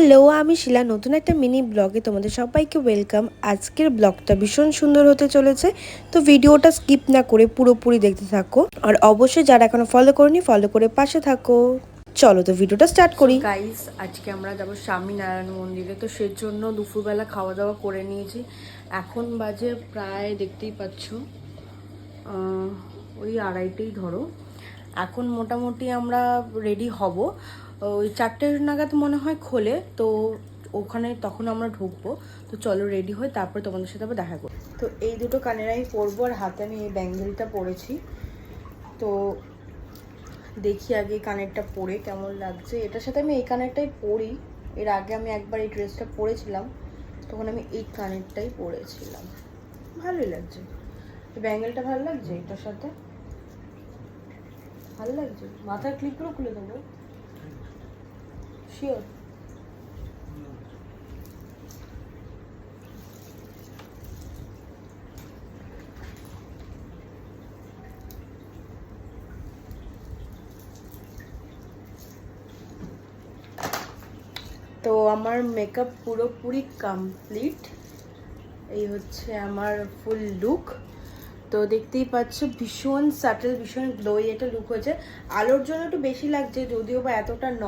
Hello, আমি শিলা। নতুন একটা মিনি ব্লগে তোমাদের সবাইকে ওয়েলকাম। আজকের ব্লগটা ভীষণ সুন্দর হতে চলেছে, তো ভিডিওটা স্কিপ না করে পুরোপুরি দেখতে থাকো। আর অবশ্যই যারা এখনও ফলো করনি ফলো করে পাশে থাকো। চলো তো ভিডিওটা স্টার্ট করি। গাইস আজকে আমরা যাব স্বামীনারায়ণ মন্দিরে, তো সের জন্য দুপুরবেলা খাওয়া দাওয়া করে নিয়েছি। এখন বাজে প্রায়, দেখতেই পাচ্ছ ওই আড়াইটেই ধরো। এখন মোটামুটি আমরা রেডি হব। ওই চারটে নাগাদ মনে হয় খোলে, তো ওখানে তখন আমরা ঢুকবো। তো চলো রেডি হয়ে তারপর তোমাদের সাথে আবার দেখা করব তো এই দুটো কানের আমি পরবো আর হাতে আমি এই ব্যাঙ্গেলটা পরেছি। তো দেখি আগে কানেরটা পরে কেমন লাগছে। এটার সাথে আমি এই কানেরটাই পরি। এর আগে আমি একবার এই ড্রেসটা পরেছিলাম, তখন আমি এই কানেরটাই পরেছিলাম। ভালোই লাগছে। ব্যাঙ্গেলটা ভালো লাগছে এটার সাথে? ভালো লাগছে। মাথার ক্লিপগুলো খুলে দেবো। তো আমার মেকআপ পুরোপুরি কমপ্লিট এই হচ্ছে আমার ফুল লুক তো দেখতেই পাচ্ছ, ভীষণ সাটেল ভীষণ গ্লোই একটা লুক হয়েছে। আলোর জন্য একটু বেশি লাগছে, যদিও বা এতটা ন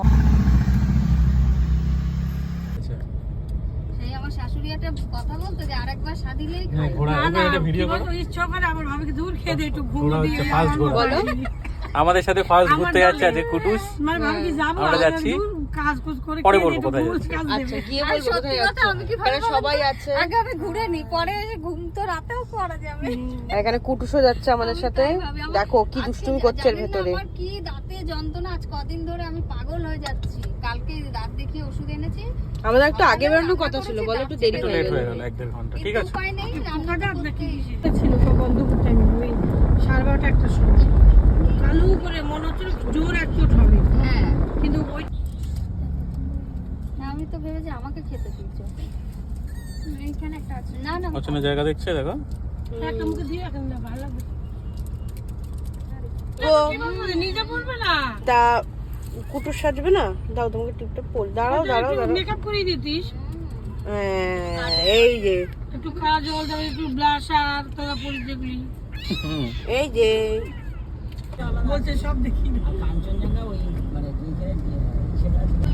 সেই আমার শাশুড়ি একটা কথা বলতো যে আরেকবার সাদিলেই খাই ঘোড়া এবার ভিডিও করো। ইচ্ছা করে আমার ভাবিকে দূর খেয়ে দে একটু ঘুম দিয়ে হচ্ছে ফার্স্ট ঘোড়া। বলো আমাদের সাথে ফার্স্ট ঘুরতে যাচ্ছে আজকে কুটুস। ভাবিকে যাব আমরা যাচ্ছি। পরে বলব কোথায় আচ্ছা। গিয়ে বলব কোথায় সবাই আছে। আগে আমি ঘুরে নি পরে এসে ঘুম তো রাতেও করা যাবে। এখানে কুটুসও যাচ্ছে আমাদের সাথে। দেখো কি দুষ্টুমি করছে এর ভেতরে। কি দাঁতে যন্ত্রণা আজ কদিন ধরে আমি পাগল হয়ে যাচ্ছি। কালকে দাঁত দেখিয়ে ওষুধ এনেছি। আমাদের একটু আগে বেরোনোর কথা ছিল বলো একটু দেরি হয়ে গেল। এক দেড় ঘণ্টা ঠিক আছে। উপায় নেই রান্না পোকাটা তো নাকি করতেই ছিল। তো বন্ধ টাইম ওই সাড়ে বারোটা একটা সময়। কালু করে মনে হচ্ছিল জোর এক চোট হবে। হ্যাঁ। কিন্তু ওই না, আমি তো ভেবেছি আমাকে খেতে দিচ্ছে এইখানে একটা আছে। না না পছন্দ জায়গা দেখছে দেখো। একটা মুখে দিয়ে এখন ভালো লাগবে। তো বলব নিজে বলবে না। তা কুটুস সাজবে না? দাও তোমাকে টিপটা পর দাঁড়াও দাঁড়াও দাঁড়াও। মেকআপ করে দিতিস হ্যাঁ, এই যে। একটু কাজল তারপরে একটু ব্লাশার তোরা পরি দেখলি এই যে। বলছে সব দেখি না।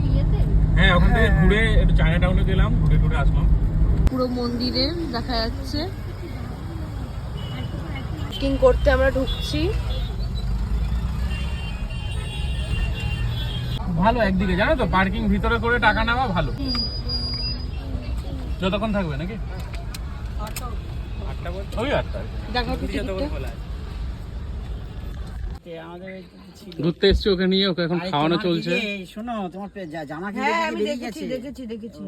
ইয়েতে? হ্যাঁ ওখান থেকে ঘুরে একটু চায়না টাউনে গেলাম ঘুরে ঘুরে আসলাম। পুরো মন্দিরে দেখা যাচ্ছে। করতে আমরা ঢুকছি। ভালো একদিকে জানো তো? পার্কিং ভিতরে করে টাকা নেওয়া ভালো। যতক্ষণ থাকবে নাকি? ওই আটটা। টিকিটটা। ঘুরতে এসছি ওকে নিয়ে ওকে এখন খাওয়ানো চলছে। শোনো তোমার জামা হ্যাঁ আমি দেখেছি দেখেছি দেখেছি।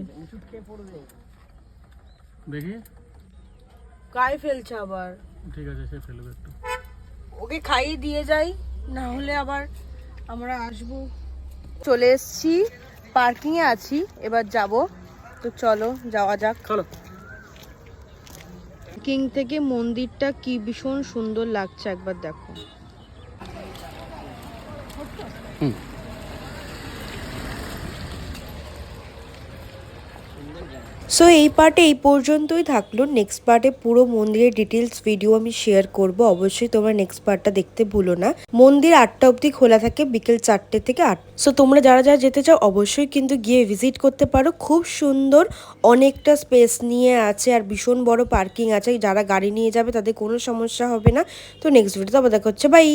দেখি। কাই ফেলছে আবার? ঠিক আছে সে ফেলবে একটু। ওকে খাইয়ে দিয়ে যাই না হলে আবার আমরা আসব। চলে এসছি পার্কিং এ আছি এবার যাব। তো চলো যাওয়া যাক। চলো। পার্কিং থেকে মন্দিরটা কি ভীষণ সুন্দর লাগছে একবার দেখো। সো এই পার্টে এই পর্যন্তই থাকল। নেক্সট পার্টে পুরো মন্দিরের ডিটেলস ভিডিও আমি শেয়ার করব। অবশ্যই তোমরা নেক্সট পার্টটা দেখতে ভুলো না। মন্দির আটটা অবধি খোলা থাকে বিকেল চারটে থেকে আট। সো তোমরা যারা যারা যেতে চাও, অবশ্যই কিন্তু গিয়ে ভিজিট করতে পারো। খুব সুন্দর অনেকটা স্পেস নিয়ে আছে আর ভীষণ বড় পার্কিং আছে। যারা গাড়ি নিয়ে যাবে, তাদের কোনো সমস্যা হবে না। তো নেক্সট ভিডিওতে আবার দেখা হচ্ছে। বাই